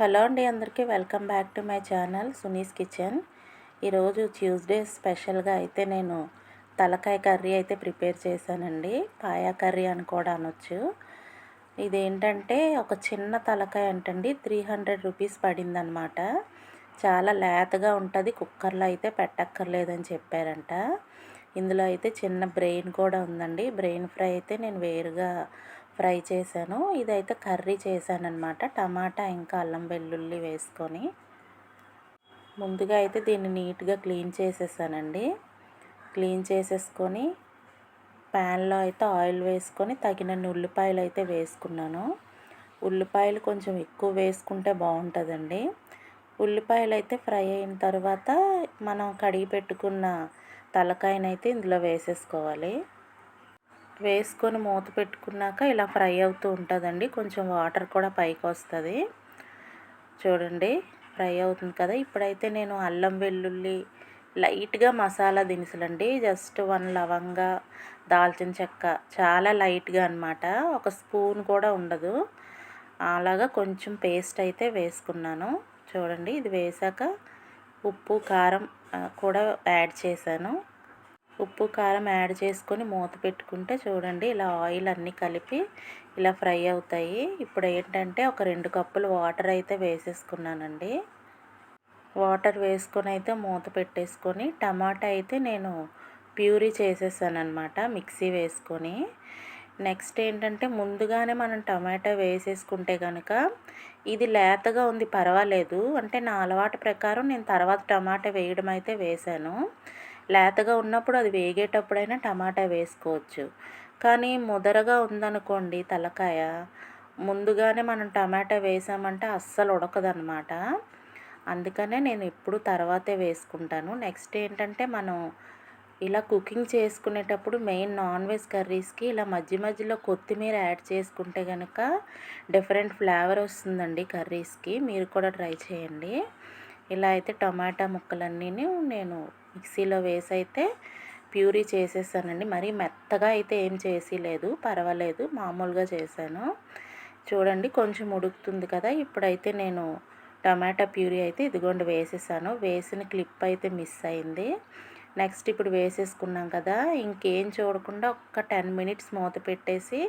Hello అండి అందరికీ welcome back to my channel Suni's kitchen. ఈరోజు ట్యూస్డే స్పెషల్గా అయితే నేను తలకాయ కర్రీ అయితే ప్రిపేర్ చేశానండి. పాయా కర్రీ అని కూడా అనొచ్చు. ఇదేంటంటే ఒక చిన్న తలకాయ అంటండి త్రీ హండ్రెడ్ రూపీస్ పడిందనమాట. చాలా లేతగా ఉంటుంది కుక్కర్లో అయితే పెట్టక్కర్లేదని చెప్పారంట. ఇందులో అయితే చిన్న బ్రెయిన్ కూడా ఉందండి. బ్రెయిన్ ఫ్రై అయితే నేను వేరుగా ఫ్రై చేశాను. ఇదైతే కర్రీ చేశాను టమాటా ఇంకా అల్లం వెల్లుల్లి వేసుకొని ముందుగా అయితే దీన్ని నీట్గా క్లీన్ చేసేసానండి. క్లీన్ చేసేసుకొని ప్యాన్లో అయితే ఆయిల్ వేసుకొని తగినన్ని ఉల్లిపాయలు అయితే వేసుకున్నాను. ఉల్లిపాయలు కొంచెం ఎక్కువ వేసుకుంటే బాగుంటుందండి. ఉల్లిపాయలు అయితే ఫ్రై అయిన తర్వాత మనం కడిగి పెట్టుకున్న తలకాయనైతే ఇందులో వేసేసుకోవాలి. వేసుకొని మూత పెట్టుకున్నాక ఇలా ఫ్రై అవుతూ ఉంటుందండి. కొంచెం వాటర్ కూడా పైకి వస్తుంది. చూడండి ఫ్రై అవుతుంది కదా. ఇప్పుడైతే నేను అల్లం వెల్లుల్లి లైట్గా మసాలా దినుసులండి. జస్ట్ వన్ లవంగా దాల్చిన చెక్క. చాలా లైట్గా అనమాట ఒక స్పూన్ కూడా ఉండదు. అలాగా కొంచెం పేస్ట్ అయితే వేసుకున్నాను. చూడండి ఇది వేసాక ఉప్పు కారం కూడా యాడ్ చేశాను. ఉప్పు కారం యాడ్ చేసుకొని మూత పెట్టుకుంటే చూడండి ఇలా ఆయిల్ అన్నీ కలిపి ఇలా ఫ్రై అవుతాయి. ఇప్పుడు ఏంటంటే ఒక రెండు కప్పులు వాటర్ అయితే వేసేసుకున్నానండి. వాటర్ వేసుకొని అయితే మూత పెట్టేసుకొని టమాటా అయితే నేను ప్యూరీ చేసేసాను అనమాట మిక్సీ వేసుకొని. నెక్స్ట్ ఏంటంటే ముందుగానే మనం టమాటా వేసేసుకుంటే కనుక ఇది లేతగా ఉంది పర్వాలేదు. అంటే నా అలవాటు ప్రకారం నేను తర్వాత టమాటా వేయడం అయితే వేశాను. లేతగా ఉన్నప్పుడు అది వేగేటప్పుడైనా టమాటా వేసుకోవచ్చు. కానీ ముదరగా ఉందనుకోండి తలకాయ ముందుగానే మనం టమాటా వేసామంటే అస్సలు ఉడకదనమాట అందుకనే నేను ఎప్పుడు తర్వాతే వేసుకుంటాను. నెక్స్ట్ ఏంటంటే మనం ఇలా కుకింగ్ చేసుకునేటప్పుడు మెయిన్ నాన్ వెజ్ కర్రీస్కి ఇలా మధ్య మధ్యలో కొత్తిమీర యాడ్ చేసుకుంటే కనుక డిఫరెంట్ ఫ్లేవర్ వస్తుందండి కర్రీస్కి. మీరు కూడా ట్రై చేయండి. ఇలా అయితే టమాటా ముక్కలన్నీ నేను మిక్సీలో వేసి అయితే ప్యూరీ చేసేసానండి మరీ మెత్తగా అయితే ఏం చేసి లేదు పర్వాలేదు. మామూలుగా చేశాను. చూడండి కొంచెం ఉడుకుతుంది కదా. ఇప్పుడైతే నేను టమాటా ప్యూరీ అయితే ఇదిగోండి వేసేసాను. వేసిన క్లిప్ అయితే మిస్ అయింది. నెక్స్ట్ ఇప్పుడు వేసేసుకున్నాం కదా. ఇంకేం చూడకుండా ఒక్క టెన్ మినిట్స్ మూత పెట్టేసి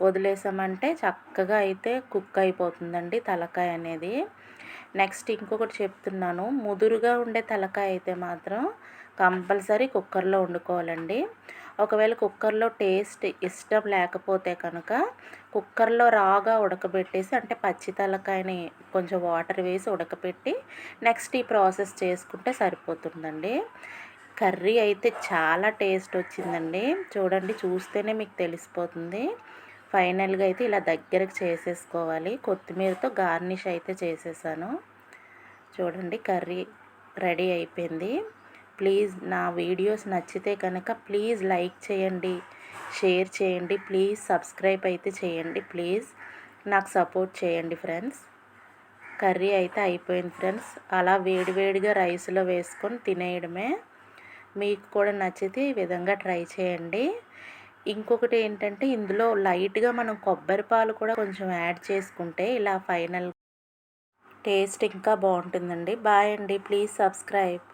వదిలేసామంటే చక్కగా అయితే కుక్ అయిపోతుందండి తలకాయ అనేది. నెక్స్ట్ ఇంకొకటి చెప్తున్నాను. ముదురుగా ఉండే తలకాయ అయితే మాత్రం కంపల్సరీ కుక్కర్లో వండుకోవాలండి. ఒకవేళ కుక్కర్లో టేస్ట్ ఇష్టం లేకపోతే కనుక కుక్కర్లో రాగా ఉడకబెట్టేసి అంటే పచ్చి తలకాయని కొంచెం వాటర్ వేసి ఉడకబెట్టి నెక్స్ట్ ఈ ప్రాసెస్ చేసుకుంటే సరిపోతుందండి. కర్రీ అయితే చాలా టేస్ట్ వచ్చిందండి. చూడండి చూస్తేనే మీకు తెలిసిపోతుంది. ఫైనల్గా అయితే ఇలా దగ్గరకు చేసేసుకోవాలి. కొత్తిమీరతో గార్నిష్ అయితే చేసేసాను. చూడండి కర్రీ రెడీ అయిపోయింది. ప్లీజ్ నా వీడియోస్ నచ్చితే కనుక ప్లీజ్ లైక్ చేయండి షేర్ చేయండి ప్లీజ్ సబ్స్క్రైబ్ అయితే చేయండి ప్లీజ్ నాకు సపోర్ట్ చేయండి ఫ్రెండ్స్. కర్రీ అయితే అయిపోయింది ఫ్రెండ్స్. అలా వేడివేడిగా రైస్లో వేసుకొని తినేయడమే. మీకు కూడా నచ్చితే ఈ విధంగా ట్రై చేయండి. ఇంకొకటి ఏంటంటే ఇందులో లైట్గా మనం కొబ్బరి పాలు కూడా కొంచెం యాడ్ చేసుకుంటే ఇలా ఫైనల్ టేస్ట్ ఇంకా బాగుంటుందండి. బాయ్ అండి. Please subscribe.